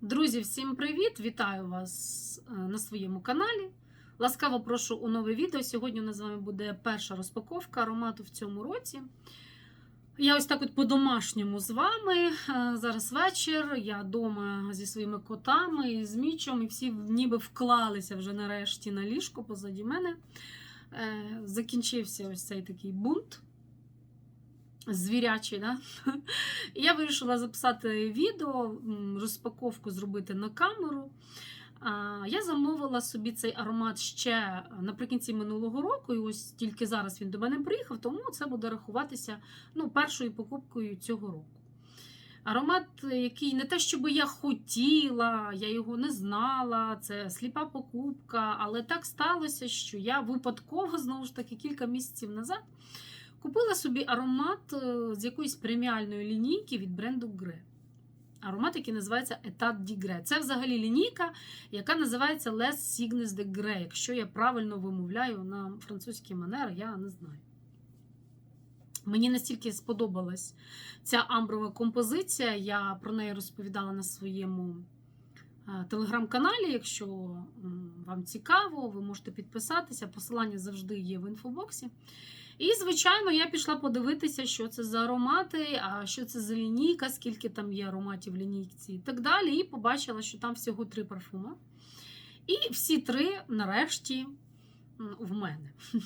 Друзі, всім привіт! Вітаю вас е, на своєму каналі. Ласкаво прошу у нове відео. Сьогодні у нас з вами буде перша розпаковка аромату в цьому році. Я ось так от по-домашньому з вами. Е, Зараз вечір. Я вдома зі своїми котами з мічом, і всі ніби вклалися вже нарешті на ліжко позаді мене. Е, Закінчився ось цей такий бунт. Звірячий, да? Я вирішила записати відео, розпаковку зробити на камеру. Я замовила собі цей аромат ще наприкінці минулого року, і ось тільки зараз він до мене приїхав, тому це буде рахуватися ну, першою покупкою цього року. Аромат, який не те, щоб я хотіла, я його не знала, це сліпа покупка, але так сталося, що я випадково, знову ж таки, кілька місяців назад Купила собі аромат е, з якоїсь преміальної лінійки від бренду Гре. Аромат, який називається di Gre. Це взагалі лінійка, яка називається Les Signes de Gre. Якщо я правильно вимовляю на французький манер, я не знаю. Мені настільки сподобалась ця амброва композиція. Я про неї розповідала на своєму е, телеграм-каналі. Якщо вам цікаво, ви можете підписатися. Посилання завжди є в інфобоксі. І, звичайно, я пішла подивитися, що це за аромати, а що це за лінійка, скільки там є ароматів в лінійці і так далі. І побачила, що там всього три парфуми. І всі три, нарешті, в мене.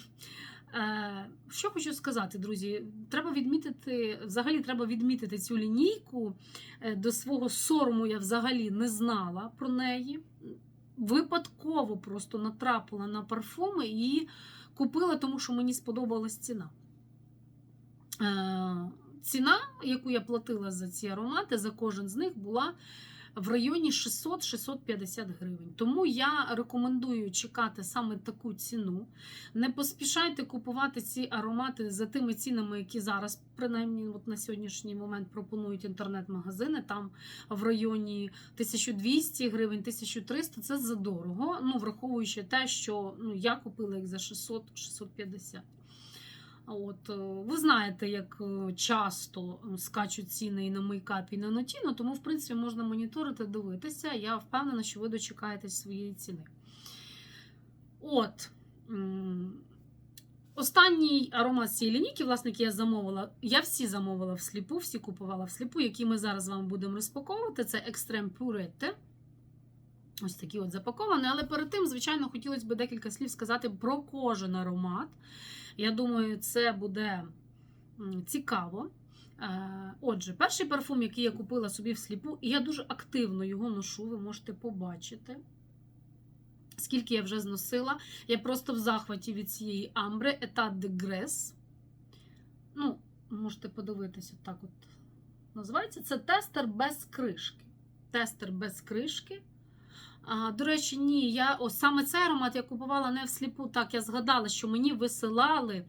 Е, Що хочу сказати, друзі, треба відмітити, взагалі треба відмітити цю лінійку. Е, До свого сорому я взагалі не знала про неї. Випадково просто натрапила на парфуми і купила, тому що мені сподобалась ціна. Е, Ціна, яку я платила за ці аромати, за кожен з них була в районі 600-650 гривень. Тому я рекомендую чекати саме таку ціну. Не поспішайте купувати ці аромати за тими цінами, які зараз, принаймні, от на сьогоднішній момент пропонують інтернет-магазини. Там в районі 1200 гривень, 1300 це задорого. Ну, враховуючи те, що ну, я купила їх за 600-650. От, е, ви знаєте, як е, часто скачуть ціни і на мейкап, і на нотіно, тому, в принципі, можна моніторити, дивитися. Я впевнена, що ви дочекаєтесь своєї ціни. От. Останній аромат цієї лінійки, власне, який я замовила, я всі замовила всліпу, всі купувала всліпу, які ми зараз з вами будемо розпаковувати. Це Extreme Purette. Ось такі от запаковані. Але перед тим, звичайно, хотілося б декілька слів сказати про кожен аромат. Я думаю, це буде цікаво. Е, Отже, перший парфум, який я купила собі всліпу, і я дуже активно його ношу, ви можете побачити. Скільки я вже зносила. Я просто в захваті від цієї амбри Etat de Graisse. Ну, можете подивитися, так от називається. Це тестер без кришки. Тестер без кришки. А, До речі, ні, я ось саме цей аромат я купувала не всліпу. Так, я згадала, що мені висилали.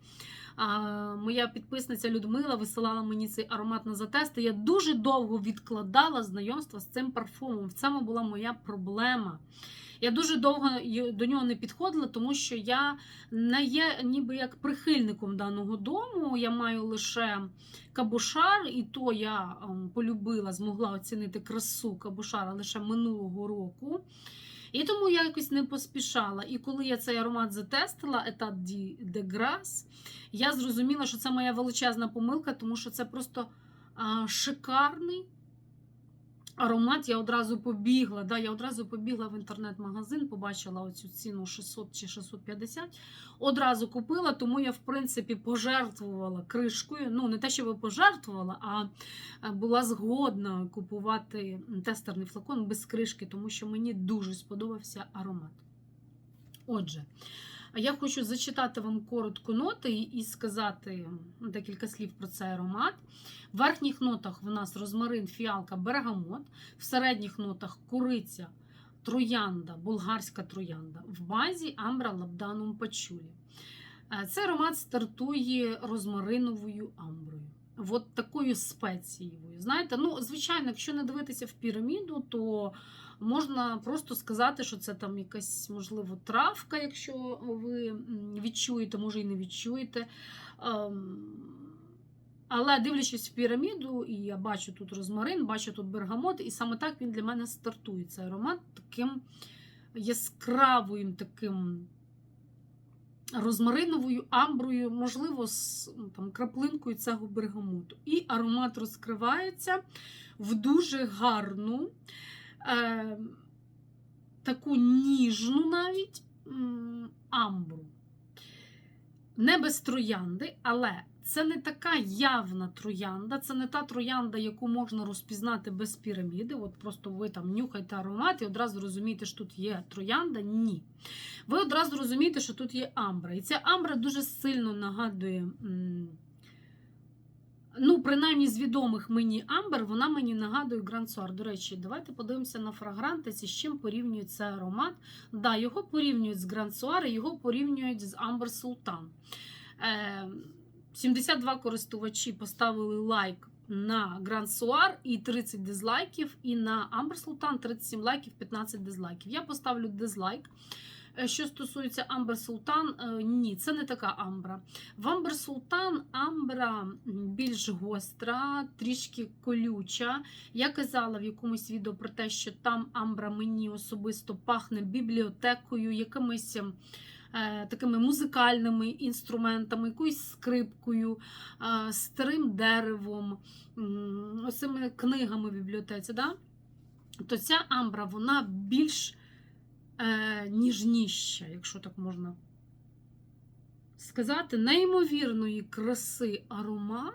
А, моя підписниця Людмила висилала мені цей аромат на затести. Я дуже довго відкладала знайомство з цим парфумом. В цьому була моя проблема. Я дуже довго до нього не підходила, тому що я не є ніби як прихильником даного дому. Я маю лише кабушар, і то я ем, полюбила, змогла оцінити красу кабушара лише минулого року. І тому я якось не поспішала. І коли я цей аромат затестила, Etat de, de я зрозуміла, що це моя величезна помилка, тому що це просто шикарний аромат. Я одразу побігла. Да, я одразу побігла в інтернет-магазин, побачила оцю ціну 600 чи 650. Одразу купила, тому я, в принципі, пожертвувала кришкою. Ну, не те, що ви пожертвувала, а а була згодна купувати тестерний флакон без кришки, тому що мені дуже сподобався аромат. Отже, я хочу зачитати вам коротко ноти і сказати декілька слів про цей аромат. В верхніх нотах в нас розмарин, фіалка, бергамот, в середніх нотах куриця, троянда, болгарська троянда, в базі амбра лабданум пачулі. Е, Цей аромат стартує розмариновою амброю. От такою спецією. Знаєте, ну, звичайно, якщо не дивитися в піраміду, то можна просто сказати, що це там якась, можливо, травка, якщо ви відчуєте, може і не відчуєте. Ем, Але дивлячись в піраміду, і я бачу тут розмарин, бачу тут бергамот, і саме так він для мене стартує. Цей аромат таким яскравим, таким розмариновою амброю, можливо, з ну, там, краплинкою цього бергамоту. І аромат розкривається в дуже гарну, е, таку ніжну навіть амбру. Не без троянди, але це не така явна троянда, це не та троянда, яку можна розпізнати без піраміди. От просто ви там нюхаєте аромат і одразу розумієте, що тут є троянда. Ні. Ви одразу розумієте, що тут є амбра. І ця амбра дуже сильно нагадує. м, Ну, принаймні з відомих мені амбер, вона мені нагадує Soir. До речі, давайте подивимося на фрагрантиці, з чим порівнюють цей аромат. Да, його порівнюють з Soir, його порівнюють з Sultan. Е, 72 користувачі поставили лайк на Soir і 30 дизлайків, і на Amber Sultan 37 лайків, 15 дизлайків. Я поставлю дизлайк. Е, Що стосується Амбер Султан, е, ні, це не така амбра. В Амбер Султан амбра більш гостра, трішки колюча. Я казала в якомусь відео про те, що там амбра мені особисто пахне бібліотекою, якимись ем, е, такими музикальними інструментами, якоюсь скрипкою, старим деревом, ось цими книгами в бібліотеці. Да? То ця амбра вона більш е, ніжніща, якщо так можна сказати, неймовірної краси аромат.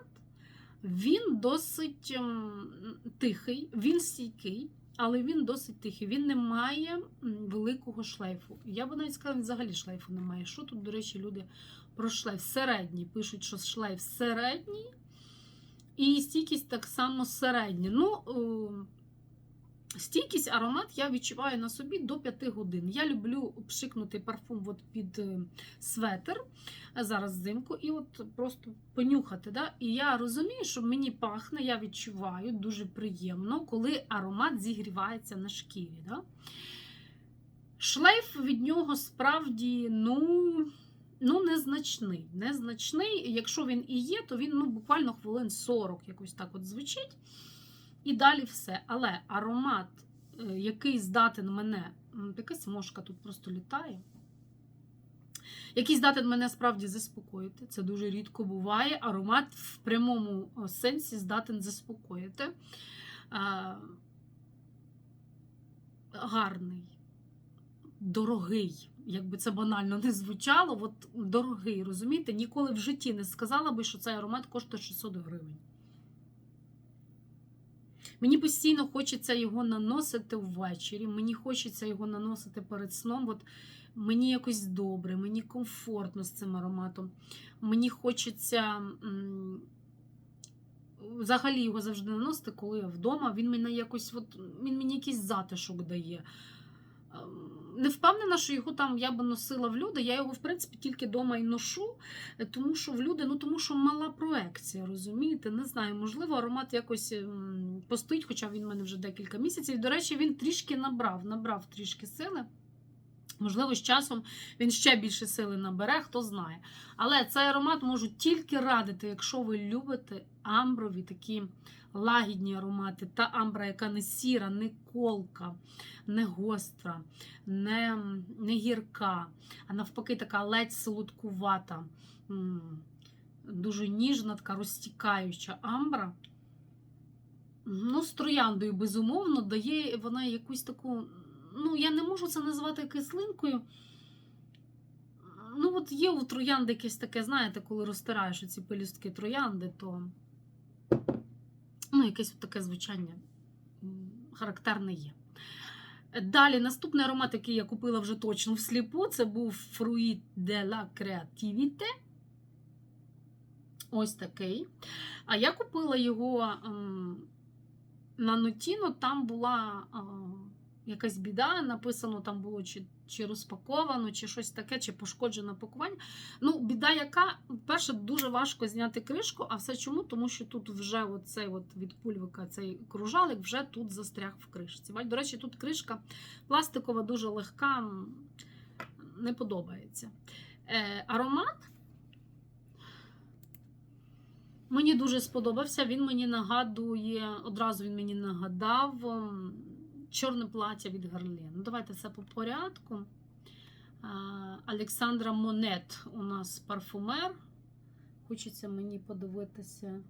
Він досить ем, тихий, він стійкий, але він досить тихий. Він не має великого шлейфу. Я би навіть сказала, взагалі шлейфу немає. Що тут, до речі, люди про шлейф? Середній. Пишуть, що шлейф середній, і стійкість так само середня. Ну, е, Стійкість аромат я відчуваю на собі до 5 годин. Я люблю пшикнути парфум от під е, светр зараз взимку, і от просто понюхати. Да? І я розумію, що мені пахне, я відчуваю дуже приємно, коли аромат зігрівається на шкірі. Да? Шлейф від нього справді, ну. Ну, незначний. Незначний. Якщо він і є, то він ну, буквально хвилин 40 якось так от звучить. І далі все. Але аромат, е, який здатен мене, якась мошка тут просто літає, який здатен мене справді заспокоїти. Це дуже рідко буває. Аромат в прямому сенсі здатен заспокоїти. А, гарний, дорогий. Якби це банально не звучало, от дорогий, розумієте? Ніколи в житті не сказала би, що цей аромат коштує 600 гривень. Мені постійно хочеться його наносити ввечері, мені хочеться його наносити перед сном. От мені якось добре, мені комфортно з цим ароматом. Мені хочеться взагалі його завжди наносити, коли я вдома. Він мене якось, от, він мені якийсь затишок дає. Не впевнена, що його там я би носила в люди. Я його, в принципі, тільки вдома і ношу, е, тому що в люди, ну тому що мала проекція, розумієте? Не знаю, можливо, аромат якось ем, постоїть, хоча він в мене вже декілька місяців. До речі, він трішки набрав, набрав трішки сили. Можливо, з часом він ще більше сили набере, хто знає. Але цей аромат можу тільки радити, якщо ви любите амброві такі лагідні аромати. Та амбра, яка не сіра, не колка, не гостра, не, не гірка, а навпаки, така ледь солодкувата, дуже ніжна, така розтікаюча амбра. Ну, з трояндою, безумовно, дає вона якусь таку. Ну, я не можу це назвати кислинкою. Ну, от є у троянди якесь таке, знаєте, коли розтираєш ці пелюстки троянди, то якесь таке звучання характерне є. Далі, наступний аромат, який я купила вже точно всліпу, це був Fruit de la Creativité. Ось такий. А я купила його ем, на Нотіно, там була якась біда, написано там було чи, чи розпаковано, чи щось таке, чи пошкоджене пакування. Ну, біда яка, перше, дуже важко зняти кришку, а все чому? Тому що тут вже оцей от від пульвика цей кружалик вже тут застряг в кришці. До речі, тут кришка пластикова, дуже легка, не подобається. Е, аромат. Мені дуже сподобався. Він мені нагадує, одразу він мені нагадав чорне плаття від Гарлен. Ну, давайте все по порядку. Олександра Монет у нас парфумер. Хочеться мені подивитися,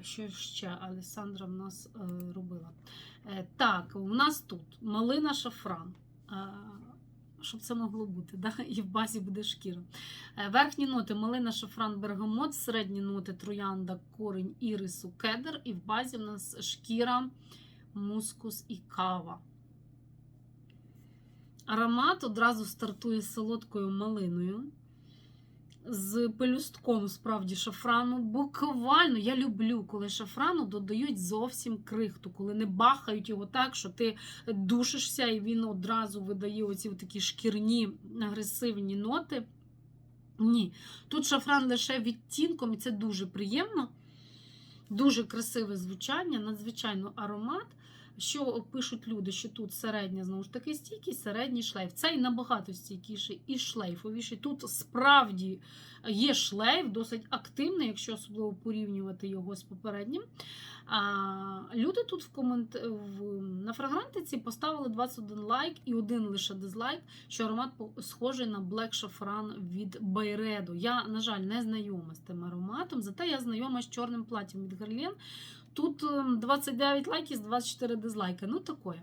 що ще Олександра в нас е, робила. Е, так, у нас тут малина шафран. Щоб це могло бути, да? і в базі буде шкіра. Е, Верхні ноти малина, шафран, бергамот, середні ноти троянда, корінь, ірису, кедр, і в базі в нас шкіра, мускус і кава. Аромат одразу стартує з солодкою малиною. З пелюстком справді шафрану. Буквально я люблю, коли шафрану додають зовсім крихту, коли не бахають його так, що ти душишся, і він одразу видає оці такі шкірні агресивні ноти. Ні, тут шафран лише відтінком, і це дуже приємно. Дуже красиве звучання, надзвичайно аромат. Що пишуть люди, що тут середня, знову ж таки, стійкість, середній шлейф. Цей набагато стійкіший і шлейфовіший. Тут справді є шлейф, досить активний, якщо особливо порівнювати його з попереднім. А, люди тут в комент... в... на фрагрантиці поставили 21 лайк і один лише дизлайк, що аромат схожий на Black Saffron від Байреду. Я, на жаль, не знайома з тим ароматом, зате я знайома з чорним платтям від Герлен. Тут ем, 29 лайків, 24 дизлайки. Ну, таке.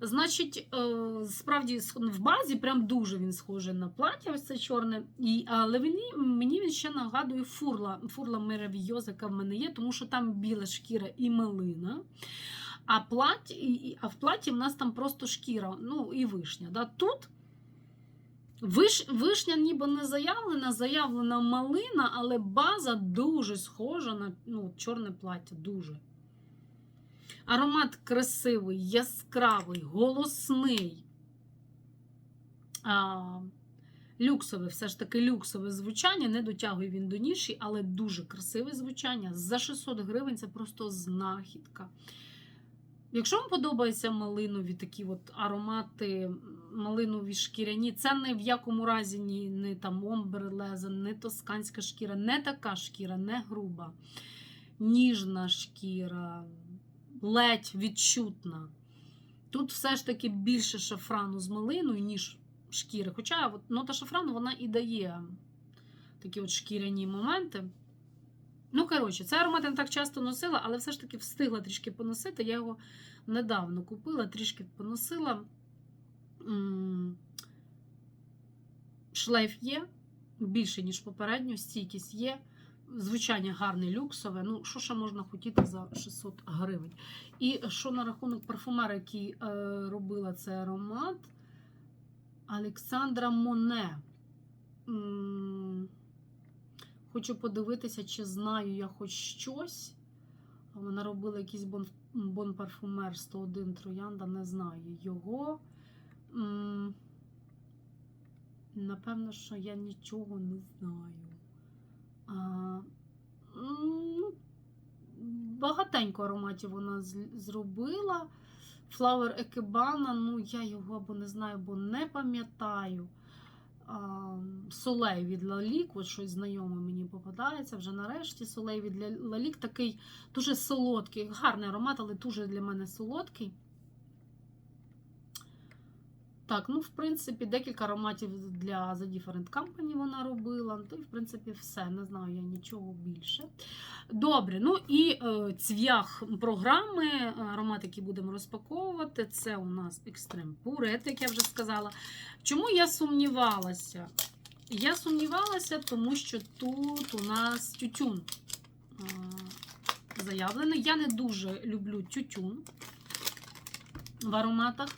Значить, е, справді в базі прям дуже він схожий на плаття, ось це чорне. І, але мені, мені він ще нагадує фурла, фурла меравійоза, яка в мене є, тому що там біла шкіра і малина. А, і- а в платі в нас там просто шкіра, ну і вишня. Да? Тут виш, вишня ніби не заявлена, заявлена малина, але база дуже схожа на ну, чорне плаття. Дуже. Аромат красивий, яскравий, голосний. А, люксове, все ж таки люксове звучання. Не дотягує він до ніші, але дуже красиве звучання. За 600 гривень це просто знахідка. Якщо вам подобаються малинові такі от аромати, малинові шкіряні, це не в якому разі ні, не там омберлеза, не тосканська шкіра, не така шкіра, не груба, ніжна шкіра, ледь відчутна. Тут все ж таки більше шафрану з малиною, ніж шкіри. Хоча от нота шафрану вона і дає такі от шкіряні моменти. Ну, коротше, цей аромат я не так часто носила, але все ж таки встигла трішки поносити. Я його недавно купила, трішки поносила. Шлейф є більше, ніж попередньо, стійкість є. Звучання гарне, люксове. Ну, що ще можна хотіти за 600 гривень? І що на рахунок парфумера, який е, робила цей аромат? Олександра Моне. М, Хочу подивитися, чи знаю я хоч щось. Вона робила якийсь бон, бон парфумер 101 троянда, не знаю його. Напевно, що я нічого не знаю. А, багатенько ароматів вона зробила. Flower Екебана, ну я його або не знаю, або не пам'ятаю. Солей від Лалік, от щось знайоме мені попадається вже нарешті. Солей від Лалік такий дуже солодкий, гарний аромат, але дуже для мене солодкий. Так, ну, в принципі, декілька ароматів для The Different Company вона робила. То, й, в принципі, все. Не знаю я нічого більше. Добре, ну і е, цвях програми, е, аромат, який будемо розпаковувати, це у нас Extreme Purette, як я вже сказала. Чому я сумнівалася? Я сумнівалася, тому що тут у нас тютюн е, заявлений. Я не дуже люблю тютюн в ароматах.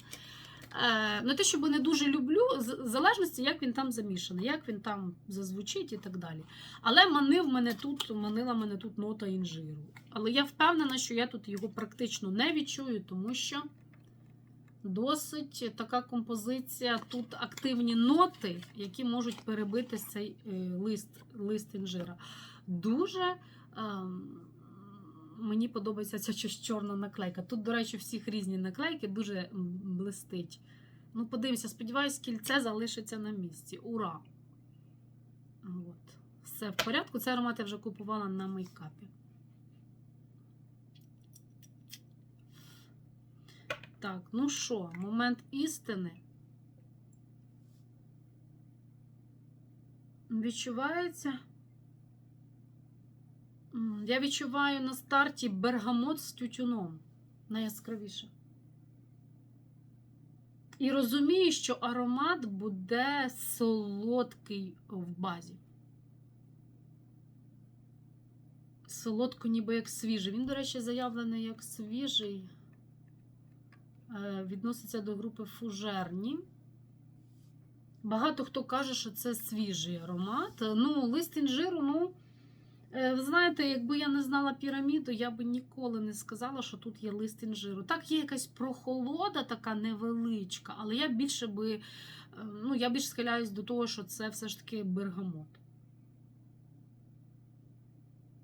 Не те, щоб не дуже люблю, в залежності, як він там замішаний, як він там зазвучить і так далі. Але манив мене тут, манила мене тут нота інжиру. Але я впевнена, що я тут його практично не відчую, тому що досить така композиція. Тут активні ноти, які можуть перебити цей е, лист, лист інжира. Дуже. ем, Мені подобається ця чорна наклейка. Тут, до речі, всіх різні наклейки дуже блистить. Ну, подивимося, сподіваюсь, кільце залишиться на місці. Ура! От. все в порядку. Цей аромат я вже купувала на мейкапі. Так, ну що, момент істини. Відчувається. Я відчуваю на старті бергамот з тютюном. Найяскравіше. І розумію, що аромат буде солодкий в базі. Солодко, ніби як свіжий. Він, до речі, заявлений як свіжий. Е, Відноситься до групи фужерні. Багато хто каже, що це свіжий аромат. Ну, лист інжиру, ну, ви знаєте, якби я не знала піраміду, я би ніколи не сказала, що тут є лист інжиру. Так, є якась прохолода, така невеличка, але я більше би, е, ну, я більш схиляюсь до того, що це все ж таки бергамот.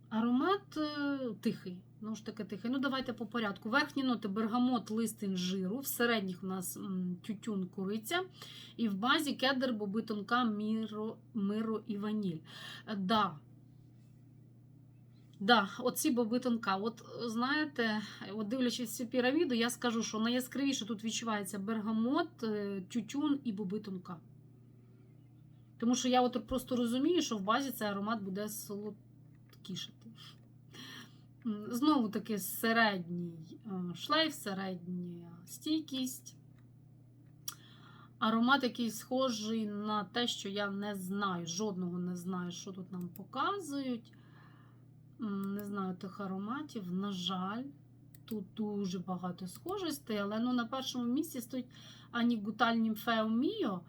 Аромат е, тихий. Ну ж таки тихий. Ну, давайте по порядку. Верхні ноти бергамот, лист інжиру. В середніх у нас тютюн куриця. І в базі кедр, боби тонка, міро, миро і ваніль. Е, Да. Да, оці боби тонка. От знаєте, от дивлячись цю піраміду, я скажу, що найяскравіше тут відчувається бергамот, е, тютюн і боби тонка. Тому що я от просто розумію, що в базі цей аромат буде солодкішати. М, Знову таки середній е, шлейф, середня стійкість. Аромат, який схожий на те, що я не знаю, жодного не знаю, що тут нам показують. Не знаю тих ароматів. На жаль, тут дуже багато схожостей, але ну, на першому місці стоїть Ані Гуталь Німфео Міо.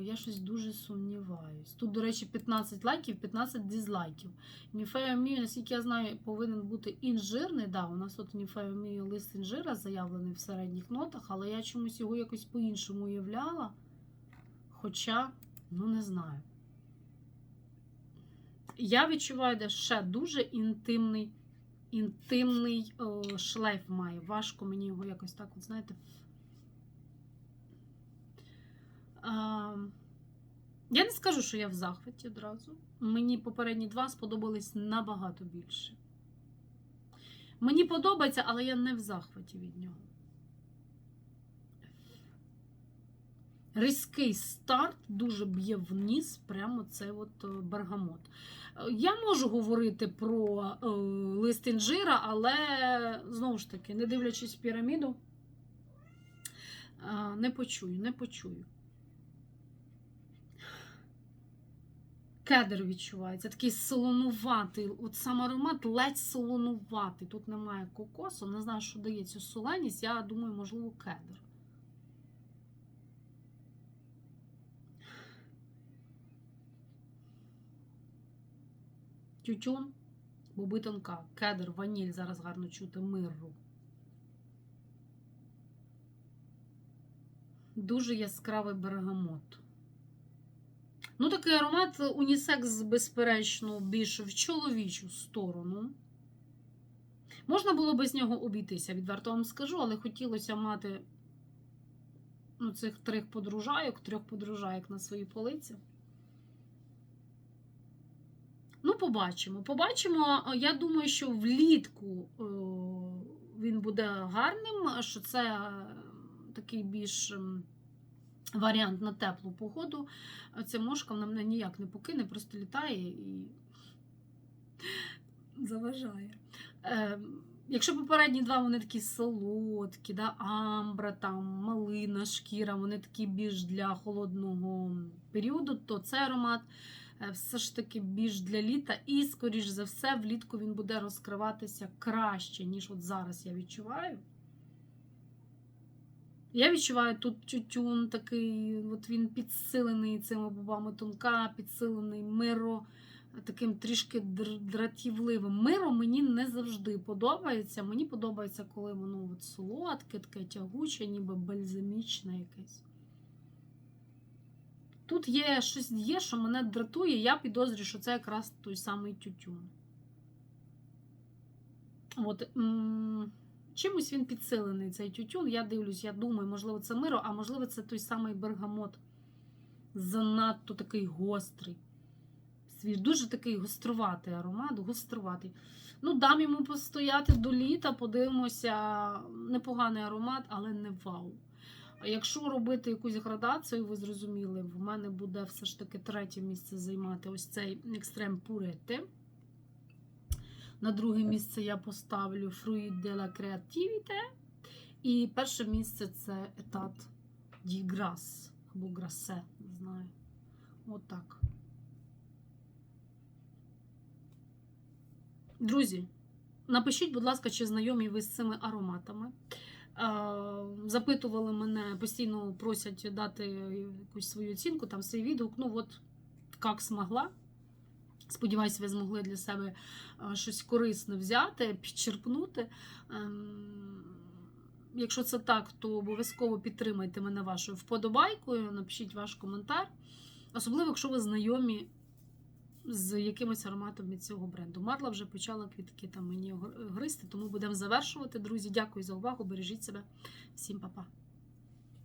Я щось дуже сумніваюсь. Тут, до речі, 15 лайків, 15 дизлайків. Німфео Міо, наскільки я знаю, повинен бути інжирний. Да, у нас тут Німфео Міо лист інжира заявлений в середніх нотах, але я чомусь його якось по-іншому уявляла. Хоча, ну не знаю. Я відчуваю, де ще дуже інтимний, інтимний о, шлейф має. Важко мені його якось так, от знаєте. А, я не скажу, що я в захваті одразу. Мені попередні два сподобались набагато більше. Мені подобається, але я не в захваті від нього. Різкий старт дуже б'є вниз, прямо цей от е, бергамот. Е, Я можу говорити про е, лист інжира, але знову ж таки, не дивлячись піраміду, е, не почую, не почую. Кедр відчувається, такий солонуватий. От сам аромат ледь солонуватий. Тут немає кокосу, не знаю, що дає цю соленість. Я думаю, можливо, кедр. Тютюн, боби тонка, кедр, ваніль, зараз гарно чути, мирру. Дуже яскравий бергамот. Ну, такий аромат унісекс, безперечно, більше в чоловічу сторону. Можна було без нього обійтися, відверто вам скажу, але хотілося мати ну, цих трьох подружайок, трьох подружайок на своїй полиці. Ну, побачимо. Побачимо. Я думаю, що влітку він буде гарним, що це е, такий більш ем, варіант на теплу погоду. Ця мошка вона мене ніяк не покине, просто літає і заважає. Якщо попередні два вони такі солодкі, да, амбра, там, малина, шкіра, вони такі більш для холодного періоду, то цей аромат е, все ж таки більш для літа, і, скоріш за все, влітку він буде розкриватися краще, ніж от зараз я відчуваю. Я відчуваю тут тютюн такий, от він підсилений цими бобами тонка, підсилений миро, таким трішки дратівливим. Миро мені не завжди подобається. Мені подобається, коли воно от солодке, таке тягуче, ніби бальзамічне якесь. Тут є щось є, що мене дратує, я підозрюю, що це якраз той самий тютюн. От, чимось він підсилений, цей тютюн. Я дивлюсь, я думаю, можливо, це миро, а можливо, це той самий бергамот. Занадто такий гострий, свіж. Дуже такий гоструватий аромат, гоструватий. Ну, дам йому постояти до літа, подивимося. Непоганий аромат, але не вау. Якщо робити якусь градацію, ви зрозуміли, в мене буде все ж таки третє місце займати ось цей екстрем Пуретте. На друге місце я поставлю Fruit de la Creativite. І перше місце це етат Діграс або Грасе, не знаю. Отак. Друзі, напишіть, будь ласка, чи знайомі ви з цими ароматами. Запитували мене, постійно просять дати якусь свою оцінку, там свій відгук. Ну, от як змогла. Сподіваюся, ви змогли для себе е, щось корисне взяти, підчерпнути. Ем, Якщо це так, то обов'язково підтримайте мене вашою вподобайкою, напишіть ваш коментар. Особливо, якщо ви знайомі з якимось ароматом від цього бренду. Марла вже почала квітки там мені гр- гризти, тому будемо завершувати. Друзі, дякую за увагу. Бережіть себе. Всім па-па.